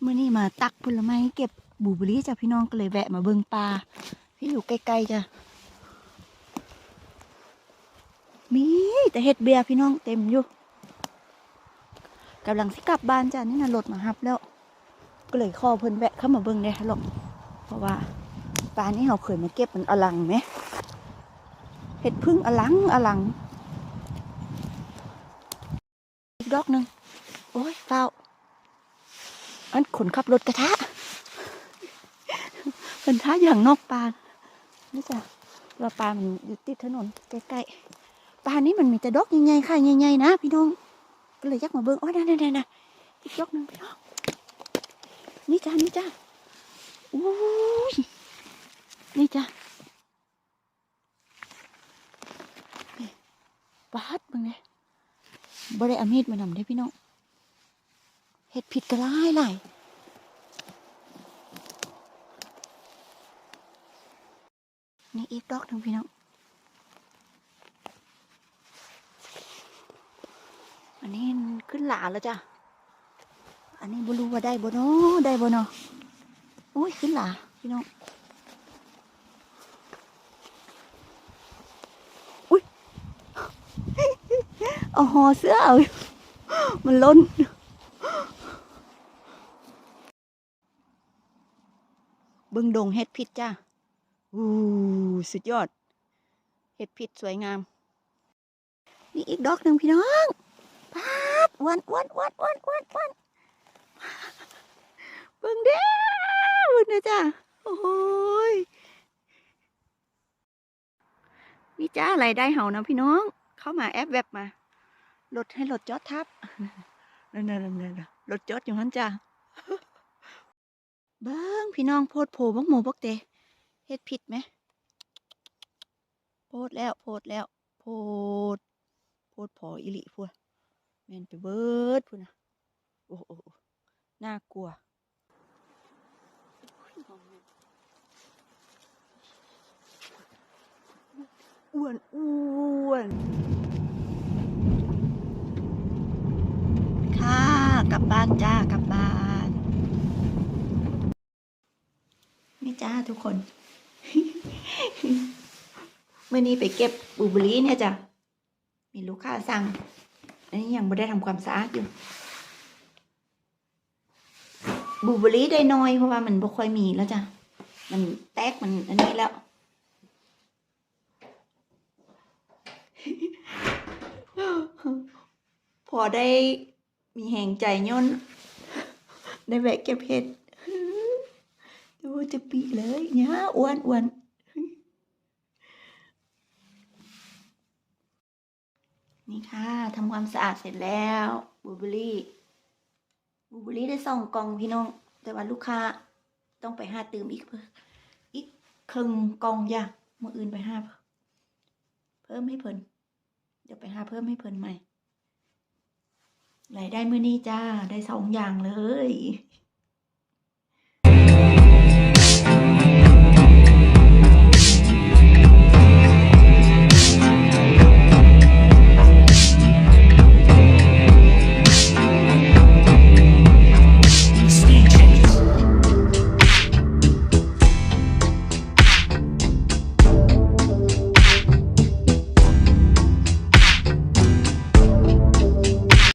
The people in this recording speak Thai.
เมื่อนี้มาตักผลไม้เก็บบูเบอรี่จ้ะพี่น้องก็เลยแวะมาเบิ่งปลาที่อยู่ใกล้ๆจ้ะมีแต่เห็ดเบียร์พี่น้องเต็มอยู่กำลังสิกลับบ้านจ้ะนี่น่ะรถมาฮับแล้ว ก็เลยข้อเพิ่นแวะเข้ามาเบิ่งได้หรอกเพราะว่าปลานี่เราเคยมาเก็บมันอลังไหมเห็ดพึ่งอลังอลังอีกดอกหนึ่งโอ้ยเฝ้าันขนขับรถกระทะเป็นท่าอย่างนอกปานี่จ้ะว่าปลามันอยู่ติดถนนใกล้ๆปลานี้มันมีแต่ดอกใหญ่ๆค่ะใหญ่ๆนะพี่น้องก็เลยยักมาเบิ้งโอ้ยนั่นๆนะอีกดอกนึงพี่น้องนี่จ้ะนี่จ้ะอุ้ยนี่จ้ะนี่ปาดมึงเนี่ยบ่ได้อามีดมานำได้พี่น้อง เห็ดผิดกระไรหลายนี่อีกดอกหนึ่งพี่น้อง อันนี้ขึ้นหลาแล้วจ้ะ อันนี้บ่รู้ว่าได้บนาะได้บนาะโอ้ยขึ้นหลาพี่น้อง อุ้ยเอาหอเสื้อเอามันล้น บิ่งดงเห็ดพิษจ้าอู้สุดยอด เห็ดพิษสวยงาม นี่อีกดอกหนึ่งพี่น้องปาดวันวันวันวันวันวันเบิ่งเด้อเบิ่งนะจ้าโอ้ยนี่จ้าอะไรได้เห่านะพี่น้อง เข้ามาแอปแวบมารถให้รถจอดทับนั่นๆๆๆรถจอดอยู่นั้นจ้า เบิ้งพี่น้องโพดโผบักหมูบักเตเฮ็ดผิดไหมโพดแล้วโพดแล้วโพดโพดพออิลิพูดแมนไปเบิดพูดนะโอ้โอ้โอ้น่ากลัวอ้วนอ้วนค่ะกลับบ้านจ้ากลับบ้าน นี่ จ้าทุกคนเมื่อนี้ไปเก็บบูเบอรี่เนี่ยจ้ะ มีลูกค้าสั่ง อันนี้ยังไม่ได้ทำความสะอาดอยู่ บูเบอรี่ได้น้อยเพราะว่ามันบ่ค่อยมีแล้วจ้ะ มันแตกมันอันนี้แล้ว พอได้มีแห่งใจย่นได้แวะเก็บเห็ด ดูจะปีเลยเนี่ยอ้วนอ้วนนี่ค่ะทำความสะอาดเสร็จแล้วบูเบอรี่บูเบอรี่ได้สองกล่องพี่น้อง แต่ว่าลูกค้าต้องไปห้าตืมอีกเพิ่มอีกครึ่งกล่องย่ะมื่ออื่นไปห้าเพิ่มให้เพิ่นเดี๋ยวไปห้าเพิ่มให้เพิ่นใหม่รายได้มื้อนี้จ้าได้สองอย่างเลย